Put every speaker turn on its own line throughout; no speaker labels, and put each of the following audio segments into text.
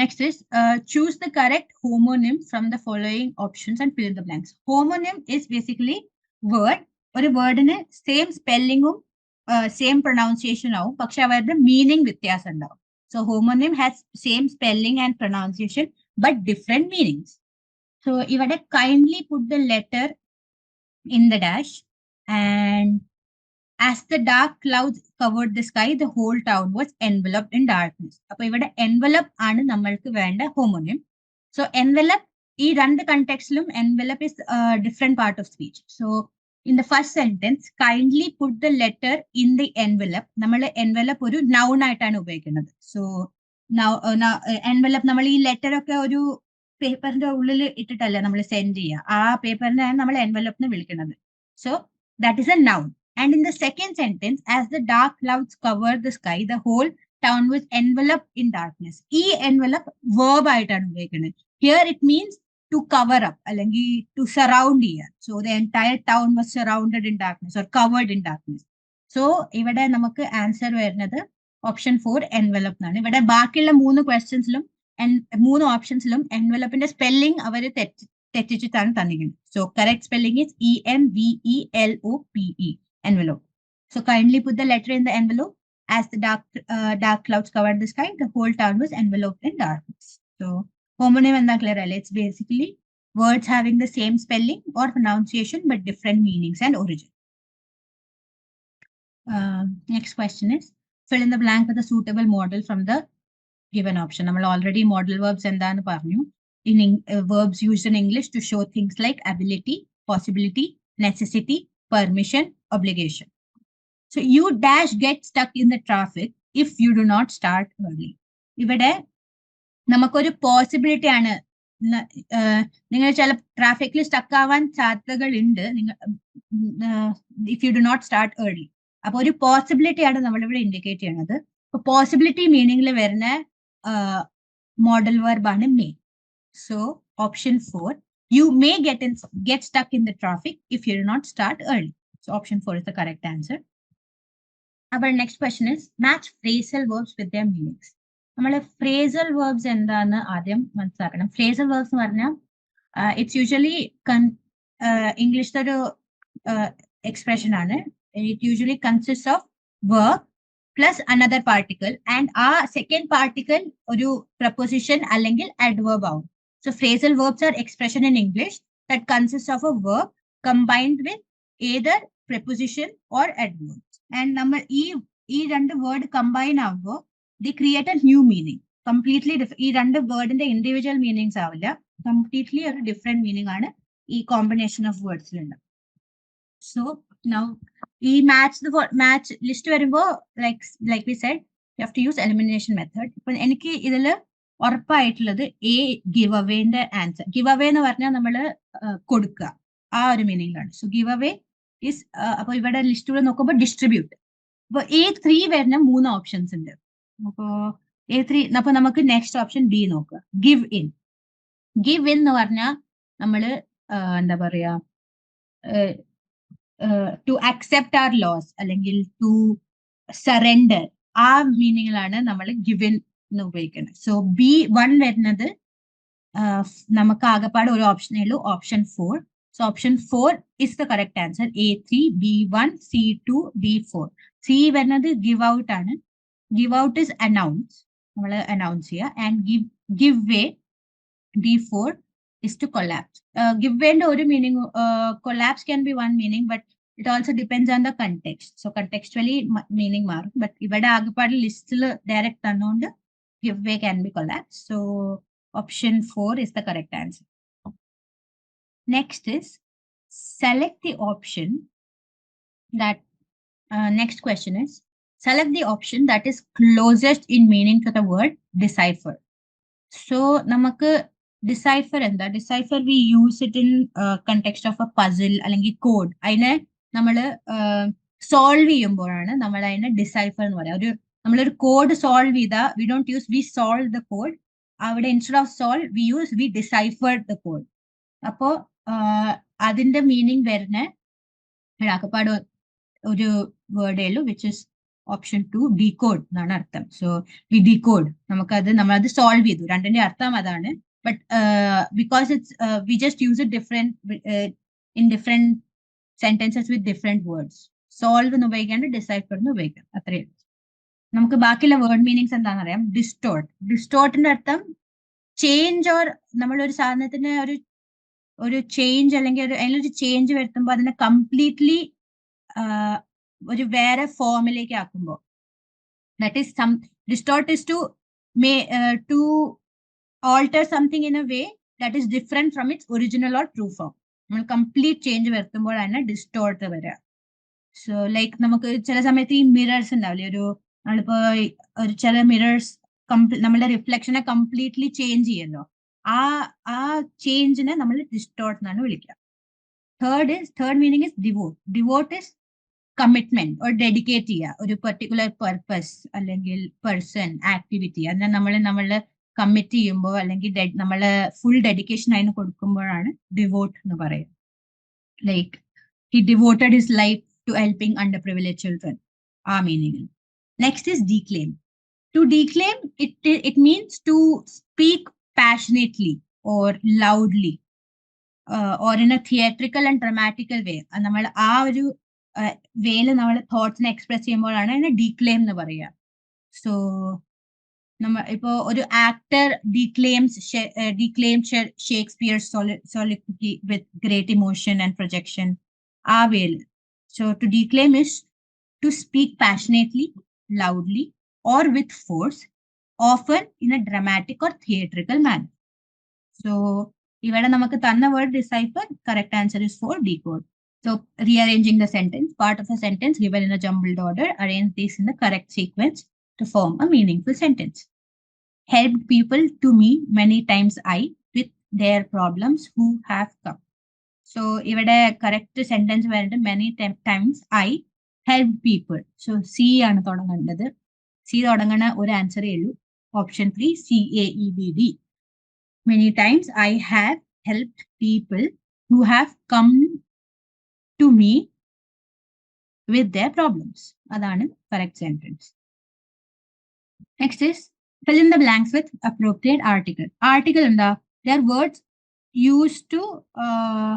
Next is uh, choose the correct homonym from the following options and fill in the blanks. Homonym is basically word ഒരു വേർഡിന് same സ്പെല്ലിങ്ങും same pronunciation ആവും. പക്ഷെ അവരുടെ meaning വ്യത്യാസം ഉണ്ടാവും. So homonym has same spelling and pronunciation but different meanings so ഇവിടെ kindly put the letter in the dash and as the dark cloud covered the sky the whole town was enveloped in darkness അപ്പൊ ഇവിടെ envelope ആണ് നമ്മൾക്ക് വേണ്ട ഹോമോനിയം so envelope ഈ രണ്ട് കണ്ടെക്സ്റ്റിലും envelope is different part of speech so in the first sentence kindly put the letter in the envelope നമ്മൾ envelope ഒരു noun ആയിട്ടാണ് ഉപയോഗിക്കുന്നത്. സോ എൻവലപ്പ് നമ്മൾ ഈ ലെറ്റർ ഒക്കെ ഒരു പേപ്പറിന്റെ ഉള്ളിൽ ഇട്ടിട്ടല്ല നമ്മൾ സെൻഡ് ചെയ്യുക. ആ പേപ്പറിനെയാണ് നമ്മൾ എൻവലപ്പ് എന്ന് വിളിക്കുന്നത്. So that is a noun And in the second sentence, as the dark clouds covered the sky, the whole town was enveloped in darkness. E envelope verb ആയിട്ടാണ് ഉപയോഗിക്കുന്നത്. Here it means to cover up, അല്ലെങ്കിൽ to surround here. So the entire town was surrounded in darkness or covered in darkness. So ഇവിടെ നമുക്ക് answer വരുന്നത് option four envelope എന്നാണ് ഇവിടെ ബാക്കിയുള്ള മൂന്ന് ക്വസ്റ്റ്യൻസിലും മൂന്ന് ഓപ്ഷൻസിലും എൻവലപ്പിന്റെ സ്പെല്ലിംഗ് അവർ തെറ്റി തെറ്റിച്ചിട്ടാണ് തന്നിരിക്കുന്നത് so correct spelling is E M V E L O P E envelope. So kindly put the letter in the envelope. As the dark uh, dark clouds covered the sky, the whole town was enveloped in darkness. So homonym and clear It's basically words having the same spelling or pronunciation but different meanings and origin. Uh, next question is fill in the blank with a suitable model from the given option. നമ്മൾ already model verbs എന്താണ് പറഞ്ഞു in uh, verbs used in English to show things like ability, possibility, necessity, permission, obligation. So you dash get stuck in the traffic if you do not start early. ഇവിടെ നമുക്കൊരു possibility ആണ്. നിങ്ങൾ ചില ട്രാഫിക്കിൽ stuck ആവാൻ സാധ്യതകൾ ഉണ്ട്. നിങ്ങൾ if you do not start early അപ്പൊ ഒരു പോസിബിലിറ്റി ആണ് നമ്മളിവിടെ ഇൻഡിക്കേറ്റ് ചെയ്യണത്. അപ്പൊ പോസിബിലിറ്റി മീനിങ്ങിൽ വരുന്ന model വെർബാണ് may so option four you may get in get stuck in the traffic if you do not start early. So option four is the correct answer. Our next question is match phrasal verbs with their meanings. നമ്മൾ phrasal verbs എന്താന്ന് ആദ്യം മനസ്സിലാക്കണം phrasal verbs എന്ന് പറഞ്ഞാൽ it's usually ഇംഗ്ലീഷിലെ ഒരു expression ആണ് it usually consist of verb plus another particle and ആ സെക്കൻഡ് പാർട്ടിക്കൽ ഒരു പ്രപ്പോസിഷൻ അല്ലെങ്കിൽ അഡ്വേർബ് ആവും So phrasal verbs are expression in English that consists of a verb combined with either preposition or adverbs. And നമ്മൾ ഈ ഈ രണ്ട് word combine ആകുമ്പോൾ they create a new meaning completely ഈ രണ്ട് വേർഡിന്റെ ഇൻഡിവിജ്വൽ മീനിങ്സ് ആവില്ല. കംപ്ലീറ്റ്ലി ഒരു ഡിഫറെന്റ് മീനിങ് ആണ് ഈ കോമ്പിനേഷൻ ഓഫ് വേർഡ്സിലുണ്ട് സോ നൗ ഈ മാച്ച് മാച്ച് ലിസ്റ്റ് വരുമ്പോൾ like like we said you have to use elimination method ഇപ്പൊ എനിക്ക് ഇതിൽ ഉറപ്പായിട്ടുള്ളത് എ ഗിവ് അവേന്റെ ആൻസർ ഗിവ് അവേ എന്ന് പറഞ്ഞാൽ നമ്മൾ കൊടുക്കുക. ആ ഒരു മീനിങ്ങിലാണ് സോ ഗിവ് അവേ ഇസ് അപ്പൊ ഇവിടെ ലിസ്റ്റുകൾ നോക്കുമ്പോൾ ഡിസ്ട്രിബ്യൂട്ട് അപ്പൊ എ ത്രീ വരുന്ന മൂന്ന് ഓപ്ഷൻസ് ഉണ്ട്. അപ്പോ എ ത്രീ അപ്പൊ നമുക്ക് നെക്സ്റ്റ് ഓപ്ഷൻ ബി നോക്കുക. ഗിവ് ഇൻ ഗിവ് ഇൻ എന്ന് പറഞ്ഞാൽ നമ്മൾ എന്താ പറയാ ടു അക്സെപ്റ്റ് ആർ ലോസ് അല്ലെങ്കിൽ ടു സറണ്ടർ ആ മീനിങ്ങിലാണ് നമ്മൾ ഗിവിൻ എന്ന് ഉപയോഗിക്കുന്നത് സോ ബി വൺ വരുന്നത് നമുക്ക് ആകെപ്പാട് ഒരു ഓപ്ഷനേ ഉള്ളൂ. Option four so option four is the correct answer A three B one C two B four C വരുന്നത് ഗിവ് ഔട്ട് ആണ്. ഗിവ് ഔട്ട് ഇസ് അനൗൺസ് നമ്മൾ അനൗൺസ് ചെയ്യുക and give give way B four is to collapse give വേന്റെ ഒരു meaning collapse can be one meaning but it also depends on the context so contextually meaning മാറും. But ഇവിടെ ആകെപ്പാട് ലിസ്റ്റിൽ direct തന്നുകൊണ്ട് give way can be collapsed. So option four is the correct answer. Next is select the option that uh, next question is select the option that is closest in meaning to the word decipher. So നമുക്ക് decipher എന്താ decipher we use it in context of a puzzle അല്ലെങ്കിൽ code അതിനെ നമ്മൾ solve ചെയ്യുമ്പോഴാണ് നമ്മൾ അതിനെ decipher എന്ന് പറയാം ഒരു നമ്മളൊരു കോഡ് സോൾവ് ചെയ്താൽ we don't use we solve the code അവിടെ instead of solve we use we deciphered the code അപ്പോ അതിന്റെ മീനിങ് വരുന്ന ഒരാക്കപ്പാട് ഒരു വേർഡേ ഉള്ളൂ which is option two decode എന്നാണ് അർത്ഥം. സോ വി ഡീകോഡ് നമുക്കത് നമ്മളത് സോൾവ് ചെയ്തു. രണ്ടിന്റെ അർത്ഥം അതാണ്. But because it's we just use it different in different sentences with different words solve എന്ന് ഉപയോഗിക്കാണ്ട് ഡിസൈഫർ എന്ന് ഉപയോഗിക്കാം. അത്രയേ നമുക്ക് ബാക്കിയുള്ള വേർഡ് മീനിങ്സ് എന്താണെന്ന് അറിയാം ഡിസ്റ്റോർട്ട് ഡിസ്റ്റോർട്ടിന്റെ അർത്ഥം ചേഞ്ച് ഓർ നമ്മളൊരു സാധനത്തിന് ഒരു ഒരു ചേഞ്ച് അല്ലെങ്കിൽ ഒരു അതിലൊരു ചേഞ്ച് വരുത്തുമ്പോൾ അതിനെ കംപ്ലീറ്റ്ലി ഒരു വേറെ ഫോമിലേക്ക് ആക്കുമ്പോൾ that is some distort is to may to alter something in a way that is different from its original or true form നമ്മൾ കംപ്ലീറ്റ് ചേഞ്ച് വരുത്തുമ്പോഴാണ് ഡിസ്റ്റോർട്ട് വരിക സോ ലൈക്ക് നമുക്ക് ചില സമയത്ത് ഈ മിറേഴ്സ് ഉണ്ടാവില്ലേ? ഒരു നമ്മളിപ്പോ ഒരു ചില മിറേഴ്സ് നമ്മളുടെ റിഫ്ലക്ഷനെ കംപ്ലീറ്റ്ലി ചേഞ്ച് ചെയ്യല്ലോ ആ ആ ചേഞ്ചിനെ നമ്മൾ ഡിസ്റ്റോർട്ട് എന്നാണ് വിളിക്കുക. Third is third meaning is devote devote is commitment or dedicate ചെയ്യുക. ഒരു പെർട്ടിക്കുലർ പർപ്പസ് അല്ലെങ്കിൽ പേഴ്സൺ ആക്ടിവിറ്റി അതിനെ നമ്മൾ നമ്മൾ കമ്മിറ്റ് ചെയ്യുമ്പോൾ അല്ലെങ്കിൽ നമ്മൾ ഫുൾ ഡെഡിക്കേഷൻ അതിന് കൊടുക്കുമ്പോഴാണ് ഡിവോട്ട് എന്ന് പറയുക like he devoted his life to helping under privilege children ആ മീനിങ്ങിൽ next is declaim to declaim it it means to speak passionately or loudly uh, or in a theatrical and dramatical way. നമ്മൾ ആ ഒരു വേയിൽ നമ്മൾ തോട്ട്സിനെ express ചെയ്യുമ്പോഴാണ് അതിനെ ഡീക്ലെയിം എന്ന് പറയുക. സോ നമ്മ ഇപ്പോ ഒരു actor declaims declaim Shakespeare soliloquy with great emotion and projection ആ വേയിൽ so to declaim is to speak passionately loudly or with force often in a dramatic or theatrical manner so ഇവിടെ നമുക്ക് തന്ന word decipher correct answer is four decode so rearranging the sentence part of a sentence given in a jumbled order arrange these in the correct sequence to form a meaningful sentence helped people to me many times i with their problems who have come so ഇവിടെ correct sentence വരുന്നത് many times I help people so C ആണ് തുടങ്ങേണ്ടത് C തുടങ്ങണ ഒരു ആൻസറേ ഉള്ളൂ. Option three C A E B D many times I have help people who have come to me with their problems അതാണ് correct sentence next is fill in the blanks with appropriate article. Article എന്താ? They are words used to uh,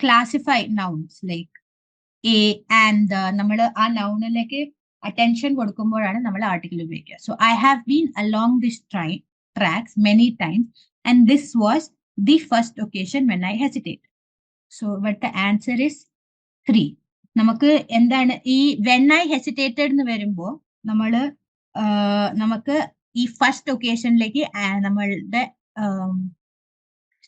classify nouns like and the നമ്മൾ ആ നൗണിലേക്ക് attention കൊടുക്കുമ്പോഴാണ് നമ്മൾ article ഉപയോഗിക്കുക. So I have been along this try tracks many times and this was the first occasion when I hesitate so ഇവിടുത്തെ answer is three നമുക്ക് എന്താണ് ഈ വെൻ ഐ ഹെസിറ്റേറ്റഡ് എന്ന് വരുമ്പോൾ നമ്മൾ നമുക്ക് ഈ ഫസ്റ്റ് ഒക്കേഷനിലേക്ക് നമ്മളുടെ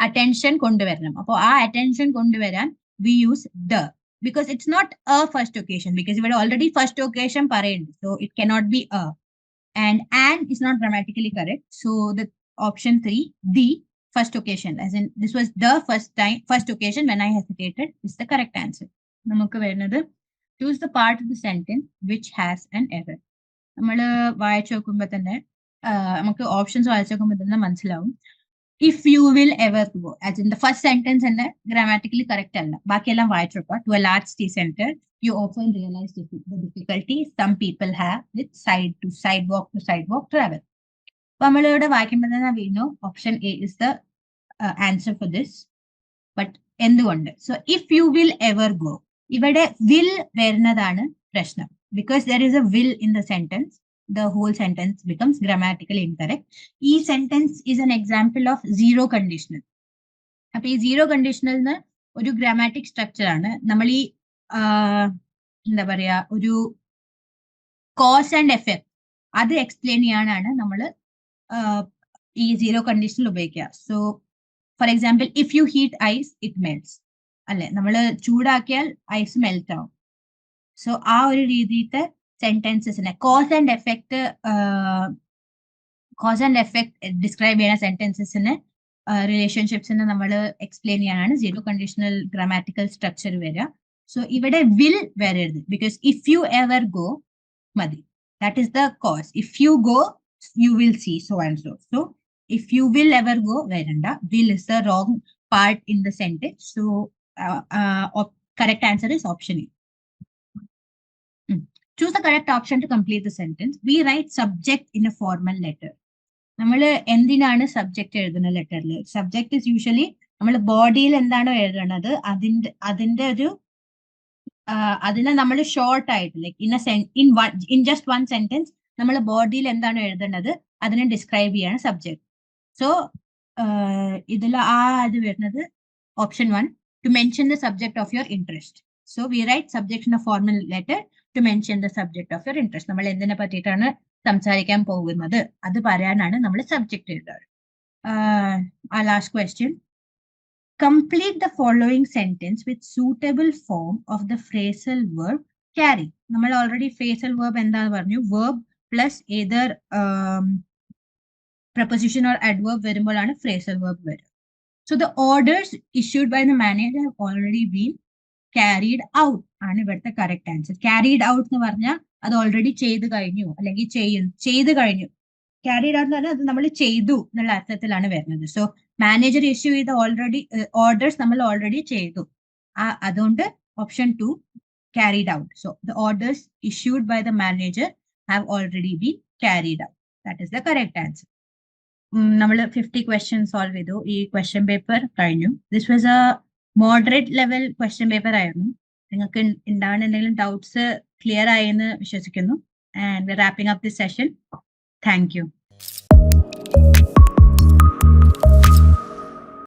അറ്റൻഷൻ കൊണ്ടുവരണം. അപ്പോൾ ആ അറ്റൻഷൻ കൊണ്ടുവരാൻ we use the because it's not a first occasion because we already first occasion parade so it cannot be a and and is not grammatically correct so the option three the first occasion as in this was the first time first occasion when i hesitated is the correct answer നമുക്ക് വരുന്നത് choose the part of the sentence which has an error നമ്മൾ വായിച്ചു നോക്കുമ്പോൾ തന്നെ നമുക്ക് options വായിച്ചു നോക്കുമ്പോൾ തന്നെ മനസ്സിലാവും If you will ever go as in the first sentence തന്നെ ഗ്രാമാറ്റിക്കലി കറക്റ്റ് അല്ല. ബാക്കിയെല്ലാം വായിച്ചോക്കാം. To a large T centre you often realise the difficulty some people have with side to side walk to side walk travel അപ്പൊ നമ്മളിവിടെ വായിക്കുമ്പോൾ തന്നെ വീണു option A is the answer for this but എന്തുകൊണ്ട്? So if you will ever go ഇവിടെ will വരുന്നതാണ് പ്രശ്നം. Because there is a will in the sentence the whole sentence becomes grammatically incorrect. E sentence is an example of zero conditional. അപ്പൊ ഈ zero കണ്ടീഷണലിന് ഒരു grammatic structure ആണ്. നമ്മൾ ഈ എന്താ പറയാ ഒരു കോസ് ആൻഡ് എഫക്ട് അത് എക്സ്പ്ലെയിൻ ചെയ്യാനാണ് നമ്മൾ ഈ സീറോ കണ്ടീഷണൽ ഉപയോഗിക്കുക. So for example if you heat ice it melts അല്ലെ? നമ്മൾ ചൂടാക്കിയാൽ ഐസ് മെൽറ്റ് ആവും. സോ ആ ഒരു രീതിയിലത്തെ സെന്റൻസസിനെ cause and effect cause and effect describe ചെയ്യുന്ന സെന്റൻസസിന് റിലേഷൻഷിപ്സിന് നമ്മൾ എക്സ്പ്ലെയിൻ ചെയ്യാനാണ്. സീറോ കണ്ടീഷണൽ ഗ്രാമാറ്റിക്കൽ സ്ട്രക്ചർ വരിക. സോ ഇവിടെ വിൽ വരരുത്. Because if you ever go മതി. That is the cause if you go you will see so and so so if you will ever go വരണ്ട. Will is the wrong part in the sentence so correct answer is option A choose the correct option to complete the sentence we write subject in a formal letter നമ്മൾ എന്തിനാണ് subject എഴുതുന്ന ലെറ്ററിൽ subject is usually നമ്മൾ ബോഡിയിൽ എന്താണോ എഴുതണത് അതിന്റെ അതിന്റെ ഒരു അതിനെ നമ്മൾ ഷോർട്ട് ആയിട്ട് like in in one in just one sentence നമ്മൾ ബോഡിയിൽ എന്താണോ എഴുതേണ്ടത് അതിനെ ഡിസ്ക്രൈബ് ചെയ്യാണ് സബ്ജക്ട് സോ ഇതിൽ ആ ഇത് വരുന്നത് option one to mention the subject of your interest so we write subject in a formal letter to mention the subject of your interest നമ്മൾ എന്തിനെ പറ്റിയിട്ടാണ് സംസാരിക്കാൻ പോകുന്നത്? അത് പറയാനാണ് നമ്മൾ subject എഴുതാറ് last question complete the following sentence with suitable form of the phrasal verb carry നമ്മൾ already phrasal verb എന്താന്ന് പറഞ്ഞു? Verb plus either preposition or adverb വരുമ്പോഴാണ് ഫ്രേസൽ വേർബ് വരിക. So the orders issued by the manager already been carried out ആണ് ഇവിടുത്തെ correct answer carried out എന്ന് പറഞ്ഞാൽ അത് ഓൾറെഡി ചെയ്ത് കഴിഞ്ഞു അല്ലെങ്കിൽ ചെയ്യുന്നു ചെയ്ത് കഴിഞ്ഞു. ക്യാരീഡ് ഔട്ട് എന്ന് പറഞ്ഞാൽ അത് നമ്മൾ ചെയ്തു എന്നുള്ള അർത്ഥത്തിലാണ് വരുന്നത്. സോ മാനേജർ ഇഷ്യൂ ചെയ്ത ഓൾറെഡി ഓർഡേഴ്സ് നമ്മൾ ഓൾറെഡി ചെയ്തു. ആ അതുകൊണ്ട് option two carried out so the orders issued by the manager have already been carried out that is the correct answer നമ്മൾ ഫിഫ്റ്റി ക്വസ്റ്റ്യൻ സോൾവ് ചെയ്തു. ഈ ക്വസ്റ്റ്യൻ പേപ്പർ കഴിഞ്ഞു. This was a moderate level question paper ആയിരുന്നു. നിങ്ങൾക്ക് ഉണ്ടാവുന്ന എന്തെങ്കിലും doubts clear ആയെന്ന് വിശ്വസിക്കുന്നു. And wrapping up this session thank you